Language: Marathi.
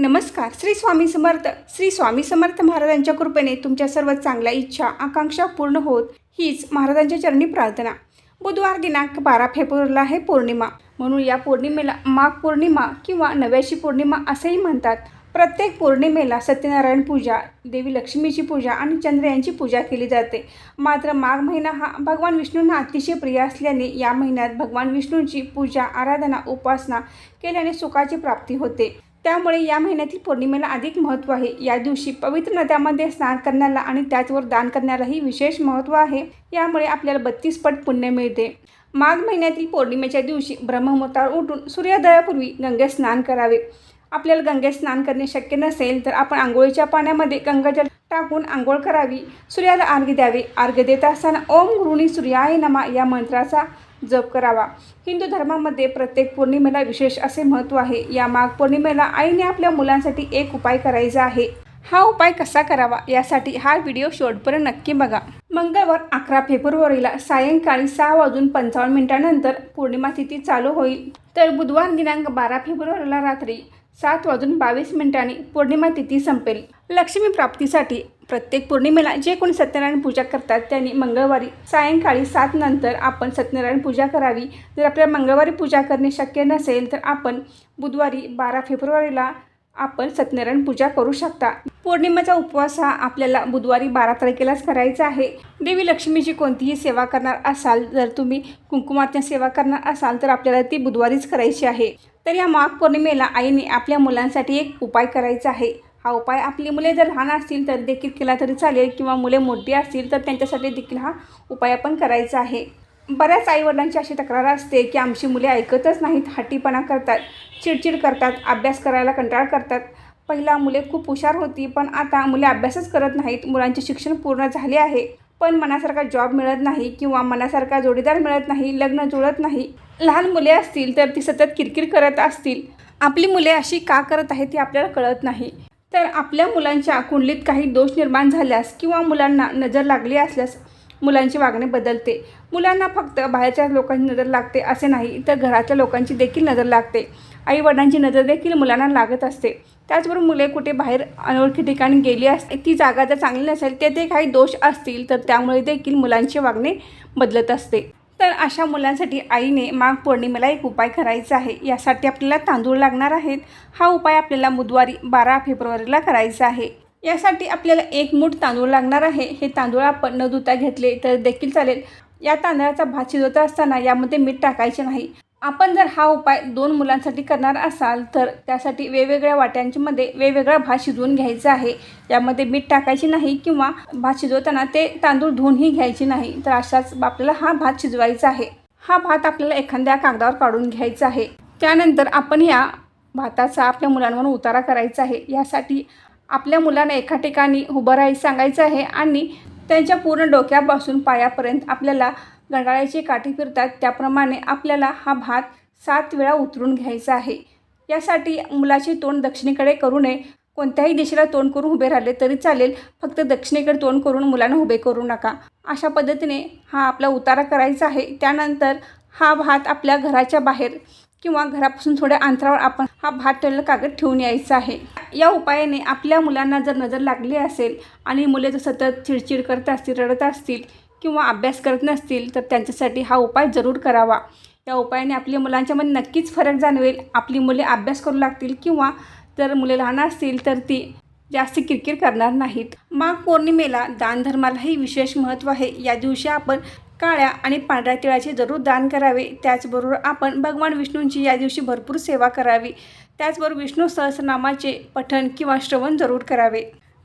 नमस्कार श्री स्वामी समर्थ. श्री स्वामी समर्थ महाराजांच्या कृपेने तुमच्या सर्व चांगल्या इच्छा आकांक्षा पूर्ण होत हीच महाराजांच्या चरणी प्रार्थना. बुधवार दिनांक बारा फेब्रुवारीला आहे पौर्णिमा. म्हणून या पौर्णिमेला माघ पौर्णिमा किंवा नव्याशी पौर्णिमा असंही म्हणतात. प्रत्येक पौर्णिमेला सत्यनारायण पूजा देवी लक्ष्मीची पूजा आणि चंद्र यांची पूजा केली जाते. मात्र माघ महिना हा भगवान विष्णूंना अतिशय प्रिय असल्याने या महिन्यात भगवान विष्णूंची पूजा आराधना उपासना केल्याने सुखाची प्राप्ती होते. त्यामुळे या महिन्यातील पौर्णिमेला अधिक महत्त्व आहे. या दिवशी पवित्र नद्यामध्ये स्नान करण्याला आणि त्याचवर दान करण्यालाही विशेष महत्त्व आहे. यामुळे आपल्याला बत्तीस पट पुण्य मिळते. माघ महिन्यातील पौर्णिमेच्या दिवशी ब्रह्ममुहूर्तावर उठून सूर्योदयापूर्वी गंगेत स्नान करावे. आपल्याला गंगेत स्नान करणे शक्य नसेल तर आपण आंघोळीच्या पाण्यामध्ये गंगाजल टाकून आंघोळ करावी. सूर्याला अर्घ्य द्यावे. अर्घ्य देत असताना ओम गृणी सूर्याय नमा या मंत्राचा जप करावा. हिंदू धर्मामध्ये प्रत्येक पौर्णिमेला विशेष असे महत्त्व आहे. या माघ पौर्णिमेला आईने आपल्या मुलांसाठी एक उपाय करायचा आहे. हा उपाय कसा करावा? यासाठी हा व्हिडिओ शेवटपर्यंत नक्की बघा. मंगळवार अकरा फेब्रुवारीला सायंकाळी सहा वाजून पंचावन्न मिनिटानंतर पौर्णिमा तिथी चालू होईल. तर बुधवार दिनांक बारा फेब्रुवारीला रात्री सात वाजून बावीस मिनिटांनी पौर्णिमा तिथी संपेल. लक्ष्मी प्राप्तीसाठी प्रत्येक पौर्णिमेला जे कोणी सत्यनारायण पूजा करतात त्यांनी मंगळवारी सायंकाळी सात नंतर आपण सत्यनारायण पूजा करावी. जर आपल्याला मंगळवारी पूजा करणे शक्य नसेल तर आपण बुधवारी बारा फेब्रुवारीला आपण सत्यनारायण पूजा करू शकता. पौर्णिमेचा उपवास हा आपल्याला बुधवारी बारा तारखेलाच करायचा आहे. देवी लक्ष्मीची कोणतीही सेवा करणार असाल जर तुम्ही कुंकुमाच्या सेवा करणार असाल तर आपल्याला ती बुधवारीच करायची आहे. तर या माघ पौर्णिमेला आईने आपल्या मुलांसाठी एक उपाय करायचा आहे. हा उपाय. आपली मुले जर लहान असतील तर देखील केला तरी चालेल किंवा मुले मोठी असतील तर त्यांच्यासाठी देखील हा उपाय आपण करायचा आहे. बऱ्याच आईवडिलांची अशी तक्रार असते की आमची मुले ऐकतच नाहीत हट्टीपणा करतात चिडचिड करतात अभ्यास करायला कंटाळ करतात. पहिला मुले खूप हुशार होती पण आता मुले अभ्यासच करत नाहीत मुलांचे शिक्षण पूर्ण झाले आहे. पण मनासारखा जॉब मिळत नाही किंवा मनासारखा जोडीदार मिळत नाही लग्न जुळत नाही. लहान मुले असतील तर ती सतत किरकिर करत असतील. आपली मुले अशी का करत आहेत ती आपल्याला कळत नाही. तर आपल्या मुलांच्या कुंडलीत काही दोष निर्माण झाल्यास किंवा मुलांना नजर लागली असल्यास मुलांची वागणे बदलते. मुलांना फक्त बाहेरच्या लोकांची नजर लागते असे नाही तर घरातल्या लोकांची देखील नजर लागते. आई वडिलांची नजर देखील मुलांना लागत असते. त्याचबरोबर मुले कुठे बाहेर अनोळखी ठिकाणी गेली असते ती जागा जर चांगली नसेल तेथे काही दोष असतील तर त्यामुळे देखील मुलांचे वागणे बदलत असते. तर अशा मुलांसाठी आईने माघ पौर्णिमेला एक उपाय करायचा आहे. यासाठी आपल्याला तांदूळ लागणार आहेत. हा उपाय आपल्याला बुधवारी बारा फेब्रुवारीला करायचा आहे. यासाठी आपल्याला एक मूठ तांदूळ लागणार आहे. हे तांदूळ आपण न धुता घेतले तर देखील चालेल. या तांदळाचा भात शिजवत असताना यामध्ये मीठ टाकायचे नाही. आपण जर हा उपाय दोन मुलांसाठी करणार असाल तर त्यासाठी वेगवेगळ्या वाट्यांमध्ये वेगवेगळा भात शिजवून घ्यायचा आहे. यामध्ये मीठ टाकायचे नाही किंवा भात शिजवताना ते तांदूळ धुवूनही घ्यायचे नाही तर अशाच आपल्याला हा भात शिजवायचा आहे. हा भात आपल्याला एखाद्या कागदावर काढून घ्यायचा आहे. त्यानंतर आपण या भाताचा आपल्या मुलांवर उतारा करायचा आहे. यासाठी आपल्या मुलांना एका ठिकाणी उभं राहायचं सांगायचं आहे आणि त्यांच्या पूर्ण डोक्यापासून पायापर्यंत आपल्याला गंडाळ्याची काठी फिरतात. त्याप्रमाणे आपल्याला हा भात सात वेळा उतरून घ्यायचा आहे. यासाठी मुलाचे तोंड दक्षिणेकडे करू नये. कोणत्याही दिशेला तोंड करून उभे राहिले तरी चालेल. फक्त दक्षिणेकडे तोंड करून मुलांना उभे करू नका. अशा पद्धतीने हा आपला उतारा करायचा आहे. त्यानंतर हा भात आपल्या घराच्या बाहेर किंवा घरापासून थोड्या अंतरावर आपण हा भात टळलं कागद ठेवून यायचा आहे. या उपायाने आपल्या मुलांना जर नजर लागली असेल आणि मुले जर सतत चिडचिड करत असतील रडत असतील किंवा अभ्यास करत नसतील तर त्यांच्यासाठी हा उपाय जरूर करावा. या उपायाने आपल्या मुलांच्यामध्ये नक्कीच फरक जाणवेल. आपली मुले अभ्यास करू लागतील किंवा जर मुले लहान असतील तर ती जास्त किरकिर करणार नाहीत. माघ पौर्णिमेला दानधर्मालाही विशेष महत्त्व आहे. या दिवशी आपण काळ्या आणि पांढऱ्या तिळाचे जरूर दान करावे. त्याचबरोबर आपण भगवान विष्णूंची या दिवशी भरपूर सेवा करावी. त्याचबरोबर विष्णू सहस्रनामाचे पठण किंवा श्रवण जरूर करावे.